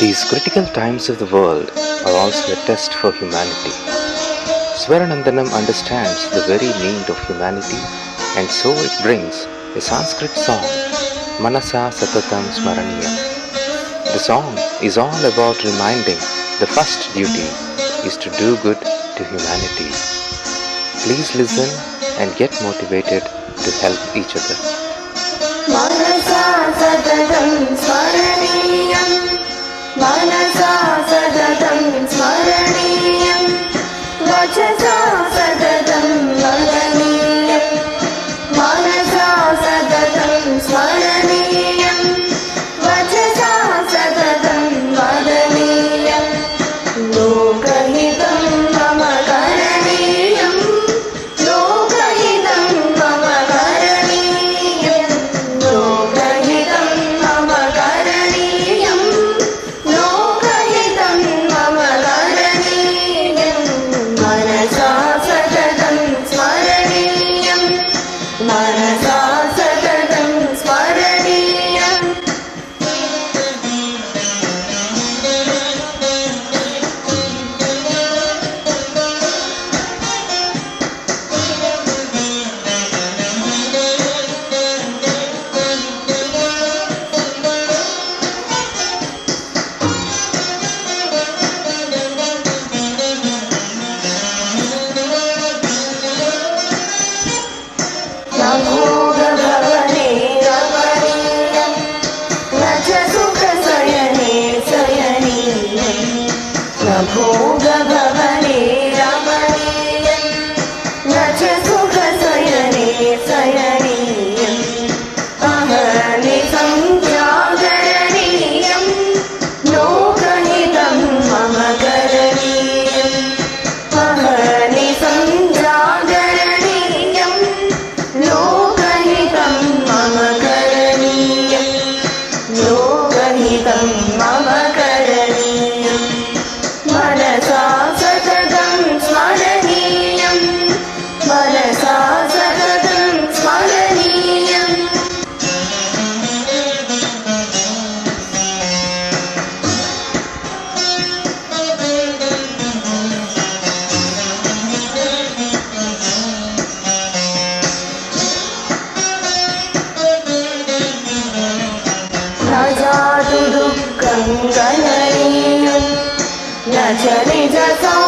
These critical times of the world are also a test for humanity. Swaranandanam understands the very need of humanity and so it brings a Sanskrit song, Manasa Satatam Smaraniya. The song is all about reminding the first duty is to do good to humanity. Please listen and get motivated to help each other. Manasa Satatam Smaraniya. Time. Just because on your needs, on 跟着你的走。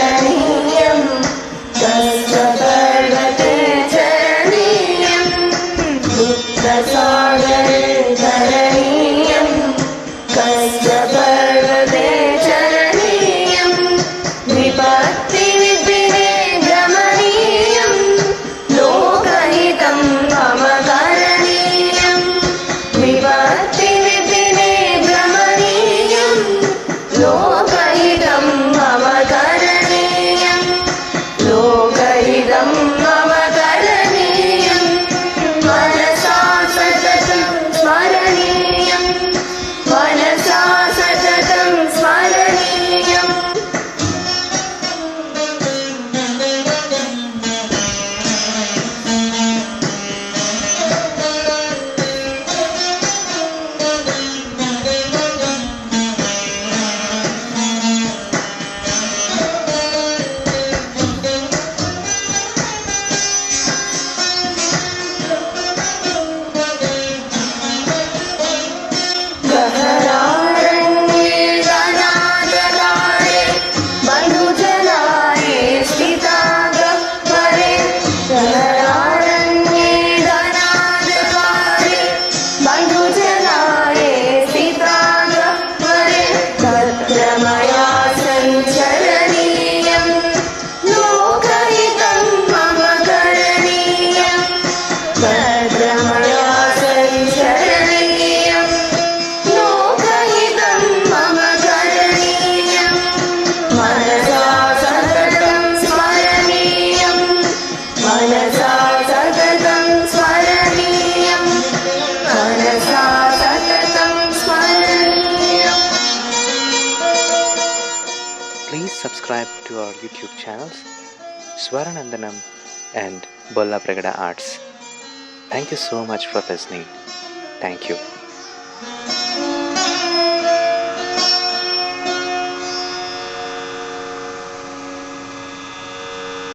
दुःखसागरे तरणीयम् subscribe to our YouTube channels, Swaranandanam and Bolla Pragada Arts. Thank you so much for listening. Thank you.